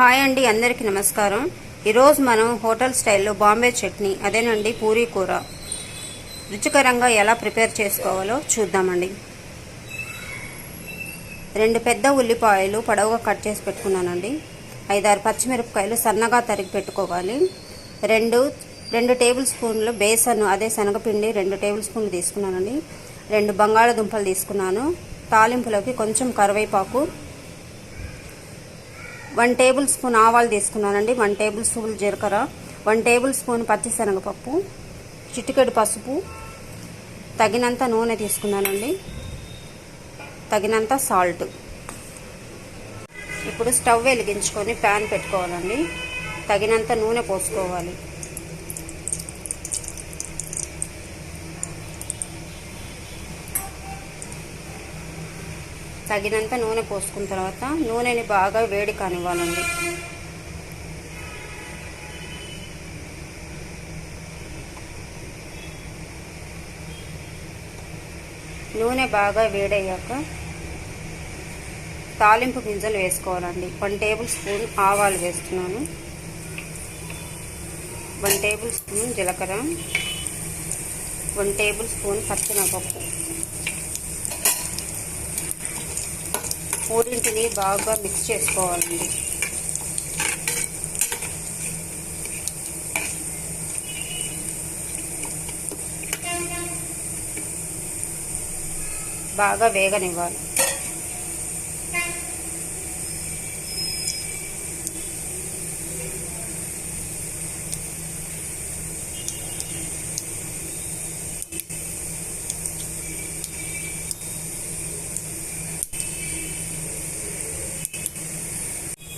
Hi అండి అందరికీ నమస్కారం. ఈరోజు మనం హోటల్ స్టైల్లో బాంబే చట్నీ అదేనండి పూరీ కూర. రుచికరంగా ఎలా ప్రిపేర్ చేసుకోవాలో చూద్దామండి. రెండు పెద్ద ఉల్లిపాయలు పొడవుగా కట్ చేసి పెట్టుకున్నానండి. ఐదారు పచ్చిమిరపకాయలు సన్నగా తరిగి పెట్టుకోవాలి. రెండు రెండు టేబుల్ స్పూన్లు బేసన్ అదే శనగపిండి రెండు టేబుల్ స్పూన్లు తీసుకున్నానండి. రెండు బంగాళదుంపలు తీసుకున్నాను. తాలింపులోకి కొంచెం కరివేపాకు వన్ టేబుల్ స్పూన్ ఆవాలు తీసుకున్నానండి వన్ టేబుల్ స్పూన్ జీలకర్ర వన్ టేబుల్ స్పూన్ పచ్చిశనగపప్పు చిటికెడు పసుపు తగినంత నూనె తీసుకున్నానండి తగినంత సాల్ట్. ఇప్పుడు స్టవ్ వెలిగించుకొని ప్యాన్ పెట్టుకోవాలండి తగినంత నూనె పోసుకోవాలి. తగినంత నూనె పోసుకున్న తర్వాత నూనెని బాగా వేడి కానివ్వాలండి. నూనె బాగా వేడయ్యాక తాలింపు గింజలు వేసుకోవాలండి. వన్ టేబుల్ స్పూన్ ఆవాలు వేస్తున్నాను. వన్ టేబుల్ స్పూన్ జీలకర్ర. వన్ టేబుల్ స్పూన్ పచ్చినపప్పు మూడింటిని బాగా మిక్స్ చేసుకోవాలండి బాగా వేగనివ్వాలి.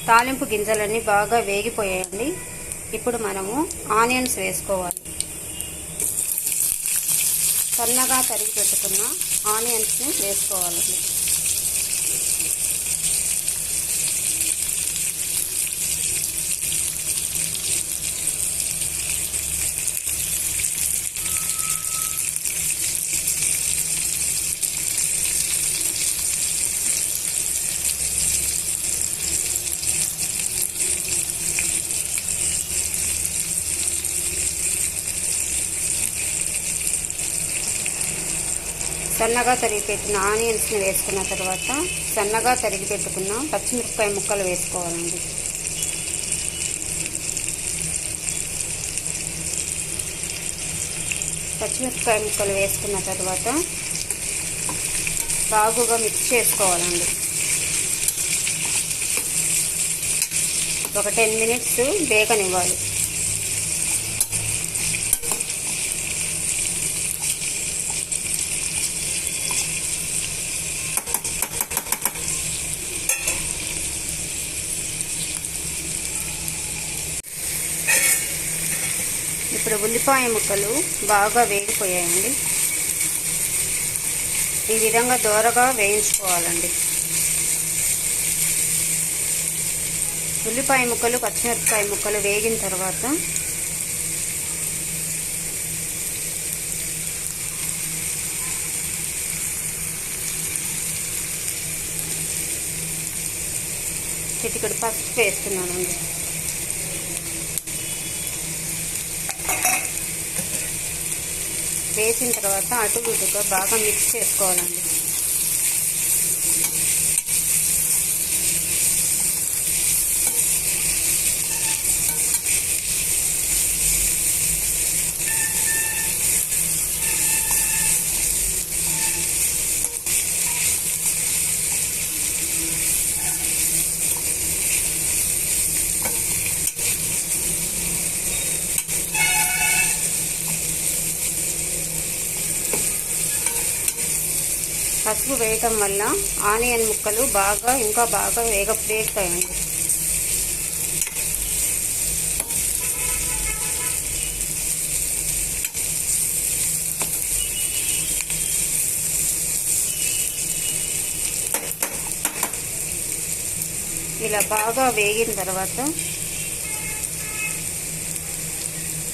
తాలింపు గింజలన్నీ బాగా వేగిపోయాయండి. ఇప్పుడు మనము ఆనియన్స్ వేసుకోవాలి. సన్నగా తరిగి పెట్టుకున్న ఆనియన్స్ని వేసుకోవాలండి. సన్నగా తరిగి పెట్టిన ఆనియన్స్ని వేసుకున్న తర్వాత సన్నగా తరిగి పెట్టుకున్న పచ్చిమిరపకాయ ముక్కలు వేసుకోవాలండి. పచ్చిమిరపకాయ ముక్కలు వేసుకున్న తర్వాత బాగుగా మిక్స్ చేసుకోవాలండి. ఒక టెన్ మినిట్స్ వేగనివ్వాలి. ఇక్కడ ఉల్లిపాయ ముక్కలు బాగా వేగిపోయాయండి. ఈ విధంగా దోరగా వేయించుకోవాలండి. ఉల్లిపాయ ముక్కలు పచ్చిమిరపకాయ ముక్కలు వేగిన తర్వాత చిటికడు పసుపు వేస్తున్నానండి. వేసిన తర్వాత అటు ఇటుగా బాగా మిక్స్ చేసుకోవాలండి. పసుపు వేయటం వల్ల ఆనియన్ ముక్కలు బాగా ఇంకా బాగా వేగ వేస్తాయండి ఇలా బాగా వేగిన తర్వాత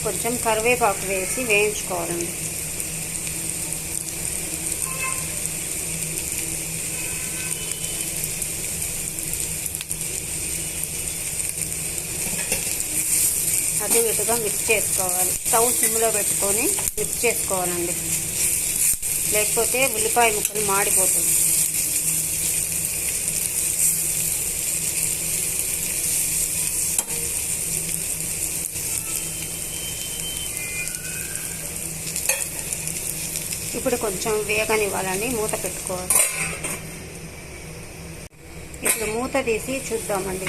కొంచెం కరివేపాకు వేసి వేయించుకోవాలండి. అటు ఇటుగా మిక్స్ చేసుకోవాలి. స్టవ్ సిమ్లో పెట్టుకొని మిక్స్ చేసుకోవాలండి. లేకపోతే ఉల్లిపాయ ముక్కలు మాడిపోతుంది ఇప్పుడు కొంచెం వేగనివ్వాలండి మూత పెట్టుకోవాలి. ఇప్పుడు మూత తీసి చూద్దామండి.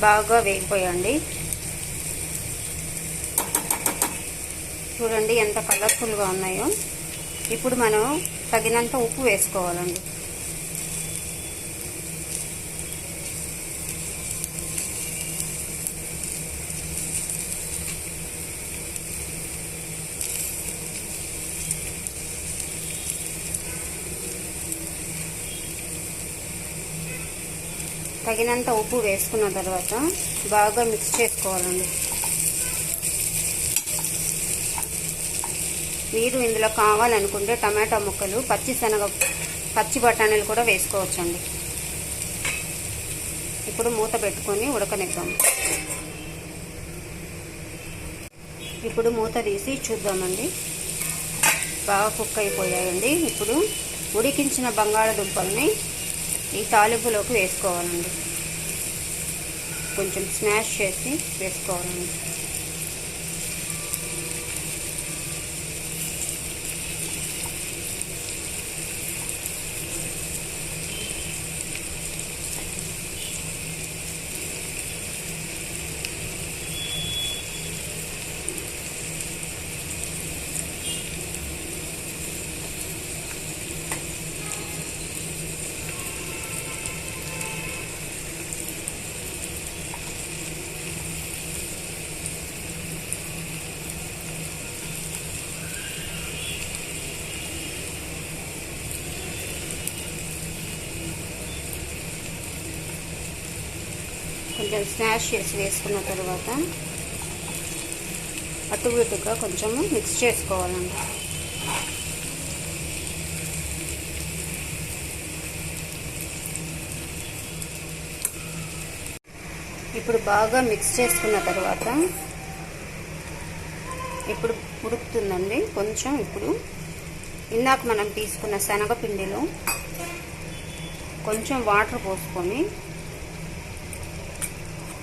బాగా వేగిపోయండి. చూడండి ఎంత కలర్ఫుల్గా ఉన్నాయో. ఇప్పుడు మనం తగినంత ఉప్పు వేసుకోవాలండి. తగినంత ఉప్పు వేసుకున్న తర్వాత బాగా మిక్స్ చేసుకోవాలండి. మీరు ఇందులో కావాలనుకుంటే టమాటా ముక్కలు పచ్చి శనగ పచ్చి బఠానీలు కూడా వేసుకోవచ్చండి. ఇప్పుడు మూత పెట్టుకొని ఉడకనిద్దాం. ఇప్పుడు మూత తీసి చూద్దామండి. బాగా కుక్ అయిపోయాయండి. ఇప్పుడు ఉడికించిన బంగాళదుంపల్ని ఈ తాలింపులోకి వేసుకోవాలండి. కొంచెం స్మాష్ చేసి వేసుకోవాలండి. కొంచెం స్మాష్ చేసి వేసుకున్న తర్వాత అటు ఇటుగా కొంచెం మిక్స్ చేసుకోవాలండి ఇప్పుడు బాగా మిక్స్ చేసుకున్న తర్వాత ఇప్పుడు ఉడుకుతుందండి. కొంచెం ఇప్పుడు ఇందాక మనం తీసుకున్న శనగపిండిలో కొంచెం వాటర్ పోసుకొని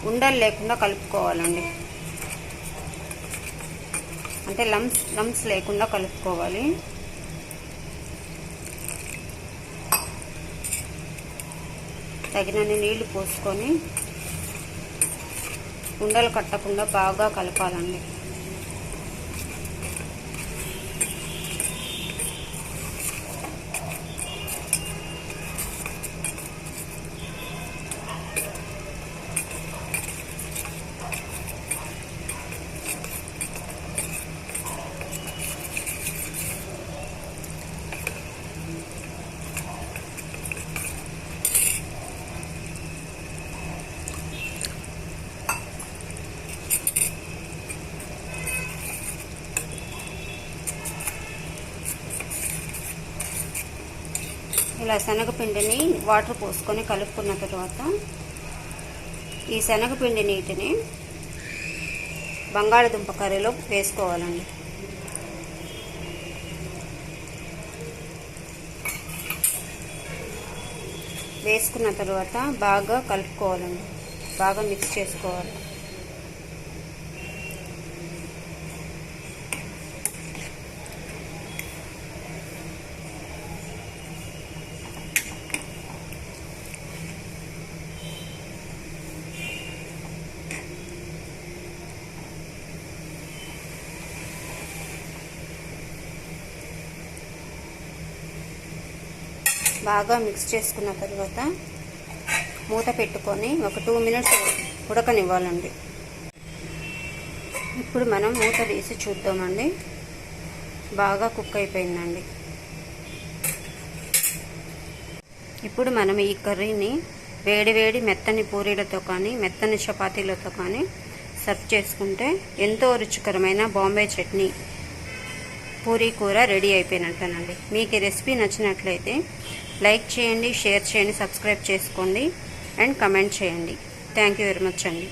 ఉండలు లేకుండా కలుపుకోవాలండి. అంటే లంప్స్ లంప్స్ లేకుండా కలుపుకోవాలి. తగినన్ని నీళ్ళు పోసుకొని ఉండలు కట్టకుండా బాగా కలపాలండి. ఇలా శనగపిండిని వాటర్ పోసుకొని కలుపుకున్న తర్వాత ఈ శనగపిండి నీటిని బంగాళదుంప కర్రీలో వేసుకోవాలండి. వేసుకున్న తర్వాత బాగా కలుపుకోవాలండి. బాగా మిక్స్ చేసుకోవాలి. బాగా మిక్స్ చేసుకున్న తర్వాత మూత పెట్టుకొని ఒక టూ మినిట్స్ ఉడకనివ్వాలండి. ఇప్పుడు మనం మూత తీసి చూద్దామండి. బాగా కుక్ అయిపోయిందండి. ఇప్పుడు మనం ఈ కర్రీని వేడివేడి మెత్తని పూరీలతో కానీ మెత్తని చపాతీలతో కానీ సర్వ్ చేసుకుంటే ఎంతో రుచికరమైన బాంబే చట్నీ పూరీ కూర రెడీ అయిపోయినట్టేనండి. మీకు ఈ రెసిపీ నచ్చినట్లయితే లైక్ చేయండి షేర్ చేయండి సబ్స్క్రైబ్ చేసుకోండి అండ్ కమెంట్ చేయండి. థ్యాంక్ యూ వెరీ మచ్ అండి.